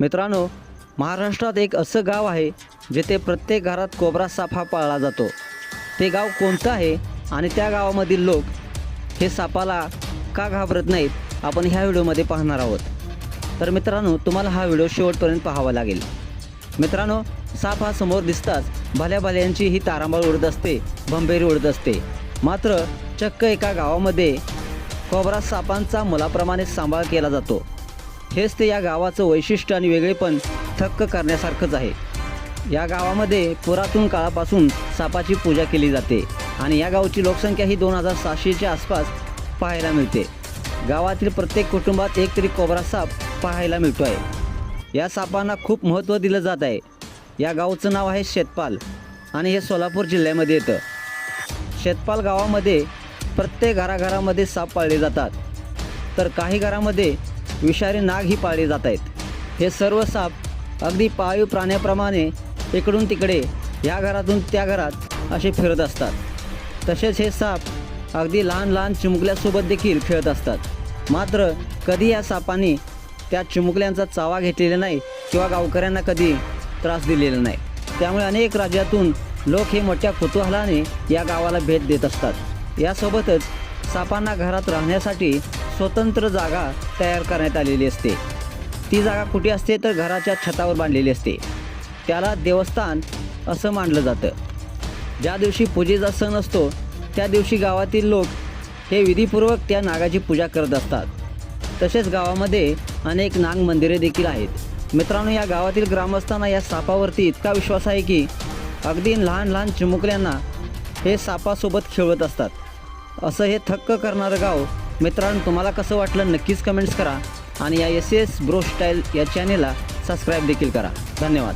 मित्रांनो महाराष्ट्रात एक असं गाव आहे जिथे प्रत्येक घरात कोबरा साप हा पाळला जातो. ते गाव कोणतं आहे आणि त्या गावामधील लोक हे सापाला का घाबरत नाहीत आपण ह्या व्हिडिओमध्ये पाहणार आहोत. तर मित्रांनो तुम्हाला हा व्हिडिओ शेवटपर्यंत पाहावा लागेल. मित्रांनो साप हा समोर दिसताच भल्या भल्यांची ही तारांबळ उडत असते भंबेरी उडत असते. मात्र चक्क एका गावामध्ये कोबरा सापांचा मुलाप्रमाणे सांभाळ केला जातो. हेच ते या गावाचं वैशिष्ट्य आणि वेगळेपण थक्क करण्यासारखंच आहे. या गावामध्ये पुरातन काळापासून सापाची पूजा केली जाते आणि या गावची लोकसंख्या ही दोन हजार सहाशेच्या आसपास पाहायला मिळते. गावातील प्रत्येक कुटुंबात एक तरी कोबरा साप पाहायला मिळतो आहे या सापांना खूप महत्त्व दिलं जात आहे. या गावचं नाव आहे शेतपाल आणि हे सोलापूर जिल्ह्यामध्ये येतं. शेतपाल गावामध्ये प्रत्येक घराघरामध्ये साप पाळले जातात. तर काही घरामध्ये विषारी नाग ही पाळले जात आहेत हे सर्व साप अगदी पाळीव प्राण्याप्रमाणे इकडून तिकडे या घरातून त्या घरात असे फिरत असतात. तसेच हे साप अगदी लहान लहान चिमुकल्यासोबत देखील खेळत असतात. मात्र कधी या सापांनी त्या चिमुकल्यांचा चावा घेतलेला नाही किंवा गावकऱ्यांना कधी त्रास दिलेला नाही. त्यामुळे अनेक राज्यातून लोक हे मोठ्या कुतूहलाने या गावाला भेट देत असतात. यासोबतच सापांना घरात राहण्यासाठी स्वतंत्र जागा तयार करण्यात आलेली असते. ती जागा कुठे असते तर घराच्या छतावर बांधलेली असते. त्याला देवस्थान असं मानलं जातं. ज्या दिवशी पूजेचा सण असतो त्या दिवशी गावातील लोक हे विधीपूर्वक त्या नागाची पूजा करत असतात. तसेच गावामध्ये अनेक नाग मंदिरे देखील आहेत. मित्रांनो या गावातील ग्रामस्थांना या सापावरती इतका विश्वास आहे की अगदी लहान लहान चिमुकल्यांना हे सापासोबत खेळत असतात. असं हे थक्क करणारं गाव मित्रांनो तुम्हाला कसं वाटलं नक्कीच कमेंट्स करा आणि या एस एस ब्रो स्टाईल या चॅनेलला सबस्क्राईब देखील करा. धन्यवाद.